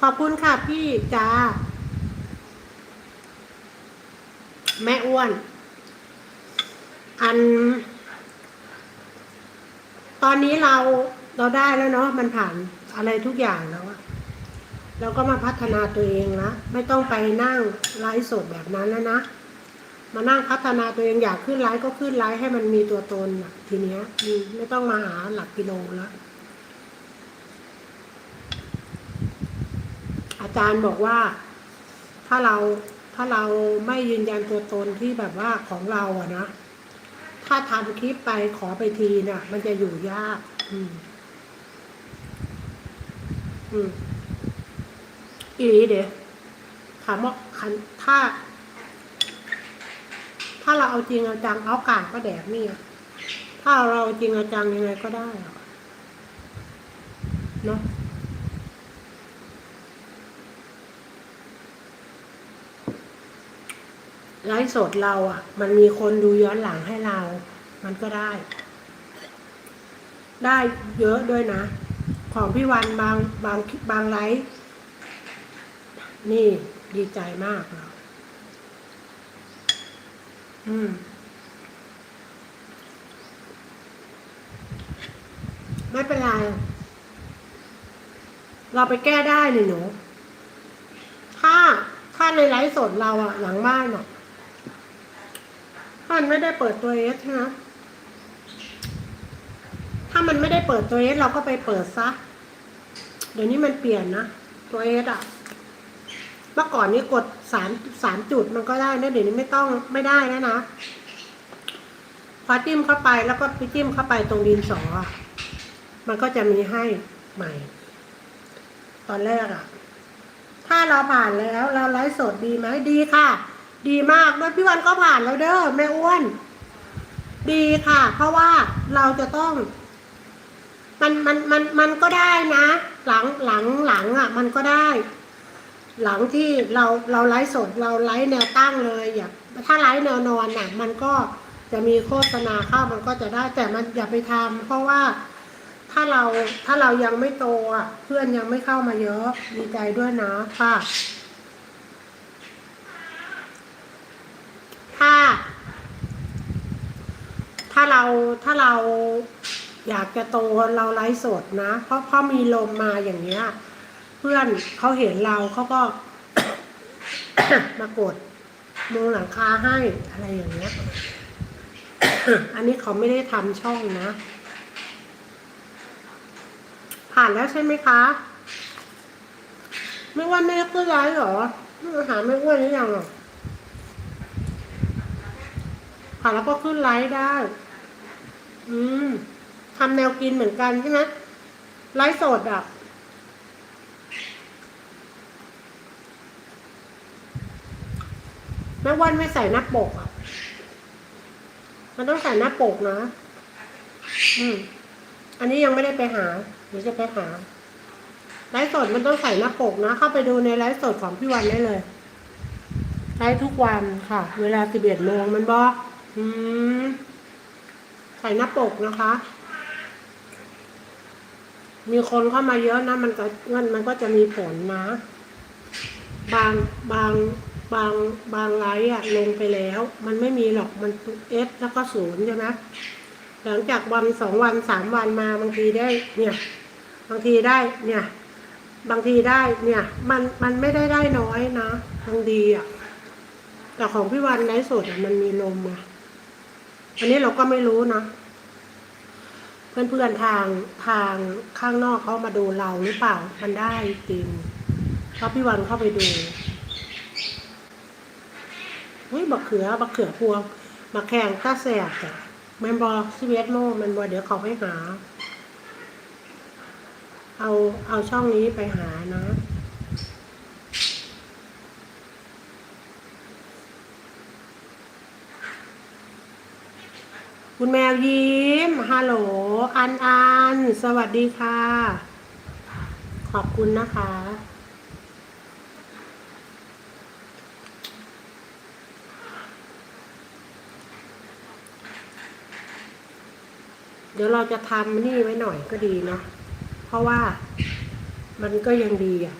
ขอบคุณค่ะพี่จ้า แม่อ้วน อัน ตอนนี้เราเราได้แล้วเนาะมันผ่านอะไรทุกอย่างแล้วอะเราก็มาพัฒนาตัวเองละไม่ต้องไปนั่งไลฟ์สดแบบนั้นแล้วนะมานั่งพัฒนาตัวเองอยากขึ้นไลฟ์ก็ขึ้นไลฟ์ให้มันมีตัวตนทีเนี้ยไม่ต้องมาหาหลักกิโลแล้ว อาจารย์บอกว่าถ้าเราถ้าเราไม่ยืนยันตัวตนที่แบบว่าของเราอะนะถ้าทำคลิปไปขอไปทีเนี่ยมันจะอยู่ยาก อืม อืมอีเดี๋ยวถามว่าคันถ้า ถ้าเราเอาจริงเอาจังเอากากก็แดกนี่ถ้าเราเอาจริงเอาจังยังไงก็ได้เนาะ ไลฟ์สดเราอะ มันมีคนดูย้อนหลังให้เรา มันก็ได้ ได้เยอะด้วยนะ ของพี่วันบางบางบางไลฟ์นี่ดีใจมากเราอืมไม่เป็นไร เราไปแก้ได้นี่หนู ถ้า ถ้าในไลฟ์สดเราอะหลังบ้านอะถ้า มันไม่ได้เปิดตัวเอสนะถ้ามันไม่ได้เปิดตัวเอสเราก็ไปเปิดซะ เดี๋ยวนี้มันเปลี่ยนนะตัวเอสอะเมื่อก่อนนี้กดสามสามจุดมันก็ได้นะเดี๋ยวนี้ไม่ต้องไม่ได้แล้วนะพอจิ้มเข้าไปแล้วก็ไปจิ้มเข้าไปตรงดินสอ มันก็จะมีให้ใหม่ ตอนแรกอะถ้าเราผ่านแล้วเราไลฟ์สดดีไหมดีค่ะ ดีมากด้วยพี่วันก็ผ่านแล้วเด้อแม่อ้วน ดีค่ะ เพราะว่าเราจะต้อง มันมันมันมันก็ได้นะ หลังหลังหลังอะ มันก็ได้ หลังที่เราเราไลฟ์สดเราไลฟ์แนวตั้งเลยอย่าถ้าไลฟ์แนวนอนน่ะ มันก็จะมีโฆษณาเข้ามันก็จะได้แต่มันอย่าไปทำเพราะว่าถ้าเราถ้าเรายังไม่โตอะ เพื่อนยังไม่เข้ามาเยอะดีใจด้วยนะค่ะ ถ้า ถ้าเราถ้าเราอยากจะโตเราไลฟ์สดนะ เพราะเพราะมีลมมาอย่างเงี้ย เพื่อนเขาเห็นเราเขาก็ มากดมุงหลังคาให้อะไรอย่างเงี้ย อันนี้เขาไม่ได้ทำช่องนะ ผ่านแล้วใช่ไหมคะ ไม่ว่าไม่ขึ้นไลฟ์หรอหาไม่อ้วนหรือยังอะผ่านแล้วก็ขึ้นไลฟ์ได้ อืมทำแนวกินเหมือนกันใช่ไหมไลฟ์สดอะแม่วันไม่ใส่หน้าปกอะ มันต้องใส่หน้าปกนะ อืม อันนี้ยังไม่ได้ไปหาเดี๋ยวจะไปหา ไลฟ์สดมันต้องใส่หน้าปกนะ เข้าไปดูในไลฟ์สดของพี่วันได้เลยไลฟ์ทุกวันค่ะ เวลาสิบเอ็ดโมงมันบอก อืมใส่หน้าปกนะคะ มีคนเข้ามาเยอะนะ มันก็มันมันก็จะมีผลนะ บางบางบางบางไลฟ์อะลงไปแล้ว มันไม่มีหรอกมันเอสแล้วก็ศูนย์ใช่ไหมหลังจากวันสองวันสามวันมาบางทีได้ เนี่ย บางทีได้ เนี่ย บางทีได้เนี่ย มันมันไม่ได้ได้น้อยนะบางดีอะแต่ของพี่วันไลฟ์สดอะมันมีลมอะ อันนี้เราก็ไม่รู้นะ เพื่อนๆทางทางข้างนอกเขามาดูเราหรือเปล่า มันได้จริงเพราะพี่วันเข้าไปดูเฮ้ยบักเขือบักเขือพวงมาแข่งต้าแสบแต่แมนบอซีเวสโมแมนบอเดี๋ยวเขาไปหา เอาเอาช่องนี้ไปหานะ คุณแมวยิ้ม ฮัลโหล อันอัน สวัสดีค่ะ ขอบคุณนะคะ เดี๋ยวเราจะทำนี่ไว้หน่อยก็ดีเนาะ เพราะว่ามันก็ยังดีอะ